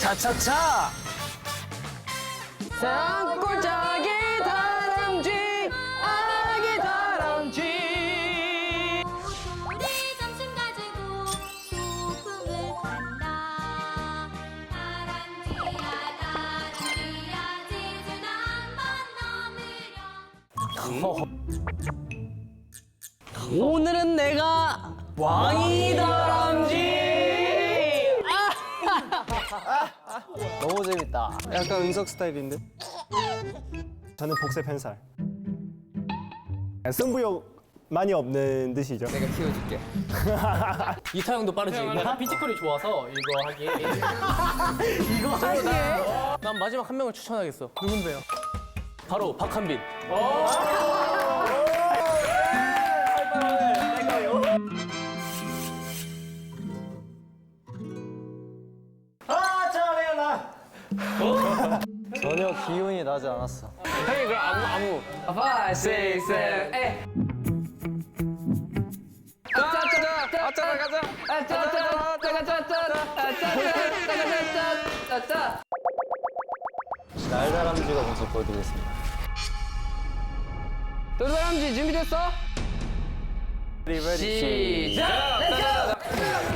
차차차. 산골짜기 다람쥐 아기 다람쥐. 우리 점심 가지고 소풍을 간다. 다람쥐야 다람쥐야 지준 한번 넘으렴. 오늘은 내가 왕이 다 너무 재밌다. 약간 은석 스타일인데? 저는 복세 펜살. 승부욕 많이 없는 듯이죠. 내가 키워줄게. 이타 형도 빠르지 내가 피지컬이 좋아서 이거 하기 이거 하기 난 마지막 한 명을 추천하겠어 누군데요? 바로 박한빈 전혀 기운이 나지 않았어. 형이 그럼 아무 아무 5, 6, 7, 8 짜짜짜 짜짜 가자 짜짜짜 짜짜짜 짜짜짜 날다람쥐가 먼저 보여드리겠습니다. 돌다람쥐 준비됐어? 시작! 빨리!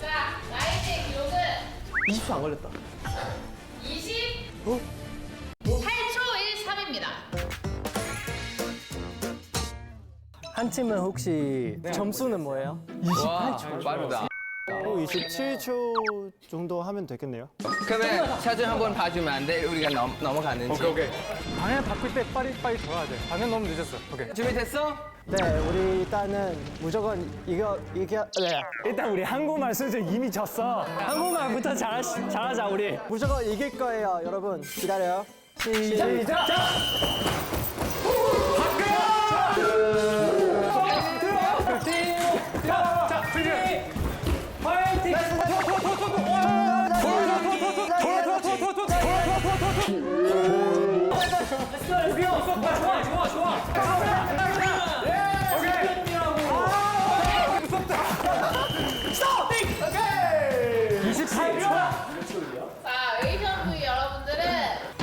자, 나이트의 기록은 20초 안 걸렸다. 28초 한 팀은 혹시 점수는 뭐예요? 와, 빠르다. 27초 정도 하면 되겠네요. 그러면 사진 한번 봐주면 안 돼? 우리가 넘, 넘어가는지. 오케이, 오케이. 방향 바꿀 때 빨리 빨리 돌아야 돼. 방향 너무 늦었어. 오케이. 준비됐어? 네, 우리 일단은 무조건 이거 이겨. 네. 일단 우리 한국말 수준 이미 졌어. 한국말부터 잘 잘하자 우리. 무조건 이길 거예요, 여러분. 기다려요. 시작.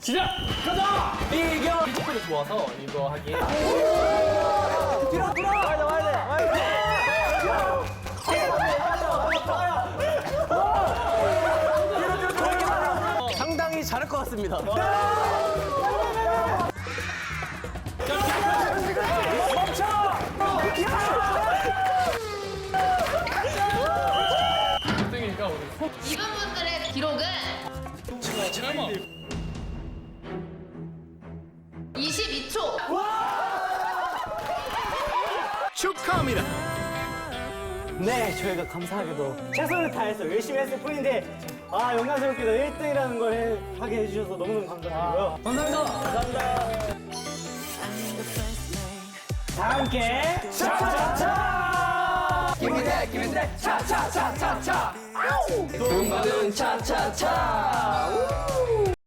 시작! 가자! 이겨! 피지컬이 좋아서 이거 하기 상당히 잘할 것 같습니다. 이분들의 기록은 22초. 축하합니다. 네, 저희가 감사하게도 최선을 다해서 열심히 했을 뿐인데 아 영광스럽게도 1등이라는 걸 해- 하게 해주셔서 너무너무 감사드리고요. 감사합니다. 감사합니다. 다 함께 차차차! 기분대, 기분대, 차차차차차. 돈 받은 차차차.